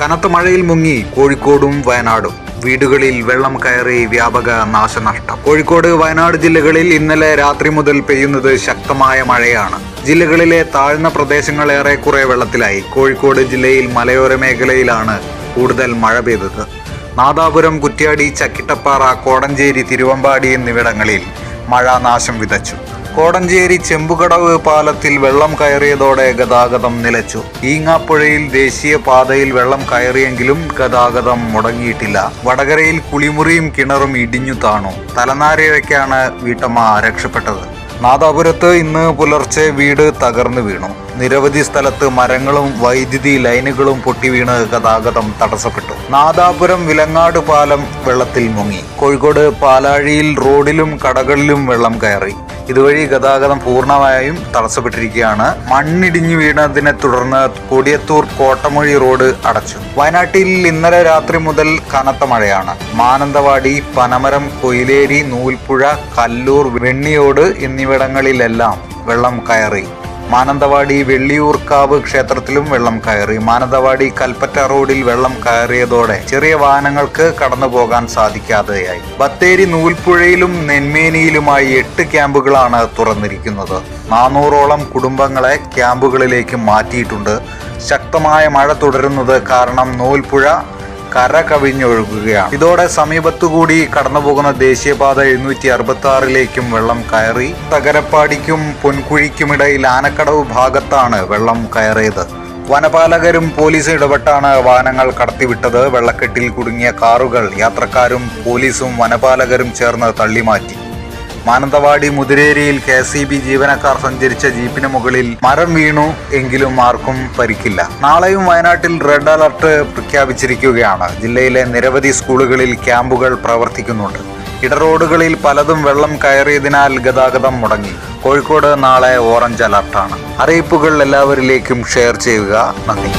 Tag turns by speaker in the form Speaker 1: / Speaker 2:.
Speaker 1: കനത്ത മഴയിൽ മുങ്ങി കോഴിക്കോടും വയനാടും. വീടുകളിൽ വെള്ളം കയറി വ്യാപക നാശനഷ്ടം. കോഴിക്കോട് വയനാട് ജില്ലകളിൽ ഇന്നലെ രാത്രി മുതൽ പെയ്യുന്നത് ശക്തമായ മഴയാണ്. ജില്ലകളിലെ താഴ്ന്ന പ്രദേശങ്ങൾ ഏറെക്കുറെ വെള്ളത്തിലായി. കോഴിക്കോട് ജില്ലയിൽ മലയോര മേഖലയിലാണ് കൂടുതൽ മഴ പെയ്തത്. നാദാപുരം കുറ്റ്യാടി ചക്കിട്ടപ്പാറ കോടഞ്ചേരി തിരുവമ്പാടി എന്നിവിടങ്ങളിൽ മഴ നാശം വിതച്ചു. കോടഞ്ചേരി ചെമ്പുകടവ് പാലത്തിൽ വെള്ളം കയറിയതോടെ ഗതാഗതം നിലച്ചു. ഈങ്ങാപ്പുഴയിൽ ദേശീയ പാതയിൽ വെള്ളം കയറിയെങ്കിലും ഗതാഗതം മുടങ്ങിയിട്ടില്ല. വടകരയിൽ കുളിമുറിയും കിണറും ഇടിഞ്ഞു താണു. തലനാരിഴയ്ക്കാണ് വീട്ടമ്മ രക്ഷപ്പെട്ടത്. നാദാപുരത്ത് ഇന്ന് പുലർച്ചെ വീട് തകർന്നു വീണു. നിരവധി സ്ഥലത്ത് മരങ്ങളും വൈദ്യുതി ലൈനുകളും പൊട്ടി വീണ് ഗതാഗതം തടസ്സപ്പെട്ടു. നാദാപുരം വിലങ്ങാട് പാലം വെള്ളത്തിൽ മുങ്ങി. കോഴിക്കോട് പാലാഴിയിൽ റോഡിലും കടകളിലും വെള്ളം കയറി. ഇതുവഴി ഗതാഗതം പൂർണമായും തടസ്സപ്പെട്ടിരിക്കുകയാണ്. മണ്ണിടിഞ്ഞു വീണതിനെ തുടർന്ന് കൊടിയത്തൂർ കോട്ടമൊഴി റോഡ് അടച്ചു. വയനാട്ടിൽ ഇന്നലെ രാത്രി മുതൽ കനത്ത മഴയാണ്. മാനന്തവാടി പനമരം കൊയിലേരി നൂൽപ്പുഴ കല്ലൂർ വെണ്ണിയോട് എന്നിവിടങ്ങളിലെല്ലാം വെള്ളം കയറി. മാനന്തവാടി വെള്ളിയൂർക്കാവ് ക്ഷേത്രത്തിലും വെള്ളം കയറി. മാനന്തവാടി കൽപ്പറ്റ റോഡിൽ വെള്ളം കയറിയതോടെ ചെറിയ വാഹനങ്ങൾക്ക് കടന്നു പോകാൻ സാധിക്കാതെയായി. ബത്തേരി നൂൽപ്പുഴയിലും നെന്മേനിയിലുമായി എട്ട് ക്യാമ്പുകളാണ് തുറന്നിരിക്കുന്നത്. നാനൂറോളം കുടുംബങ്ങളെ ക്യാമ്പുകളിലേക്ക് മാറ്റിയിട്ടുണ്ട്. ശക്തമായ മഴ തുടരുന്നത് കാരണം നൂൽപ്പുഴ കര കവിഞ്ഞൊഴുകുകയാണ് ഇതോടെ സമീപത്തുകൂടി കടന്നുപോകുന്ന ദേശീയപാത എഴുന്നൂറ്റി അറുപത്തി ആറിലേക്കും വെള്ളം കയറി. തകരപ്പാടിക്കും പൊൻകുഴിക്കുമിടയിൽ ആനക്കടവ് ഭാഗത്താണ് വെള്ളം കയറിയത്. വനപാലകരും പോലീസും ഇടപെട്ടാണ് വാഹനങ്ങൾ കടത്തിവിട്ടത്. വെള്ളക്കെട്ടിൽ കുടുങ്ങിയ കാറുകൾ യാത്രക്കാരും പോലീസും വനപാലകരും ചേർന്ന് തള്ളിമാറ്റി. മാനന്തവാടി മുതിരേരിയിൽ കെ സി ബി ജീവനക്കാർ സഞ്ചരിച്ച ജീപ്പിന് മുകളിൽ മരം വീണു എങ്കിലും ആർക്കും പരിക്കില്ല. നാളെയും വയനാട്ടിൽ റെഡ് അലർട്ട് പ്രഖ്യാപിച്ചിരിക്കുകയാണ്. ജില്ലയിലെ നിരവധി സ്കൂളുകളിൽ ക്യാമ്പുകൾ പ്രവർത്തിക്കുന്നുണ്ട്. ഇടറോഡുകളിൽ പലതും വെള്ളം കയറിയതിനാൽ ഗതാഗതം മുടങ്ങി. കോഴിക്കോട് നാളെ ഓറഞ്ച് അലർട്ടാണ്. അറിയിപ്പുകൾ എല്ലാവരിലേക്കും ഷെയർ ചെയ്യുക. നന്ദി.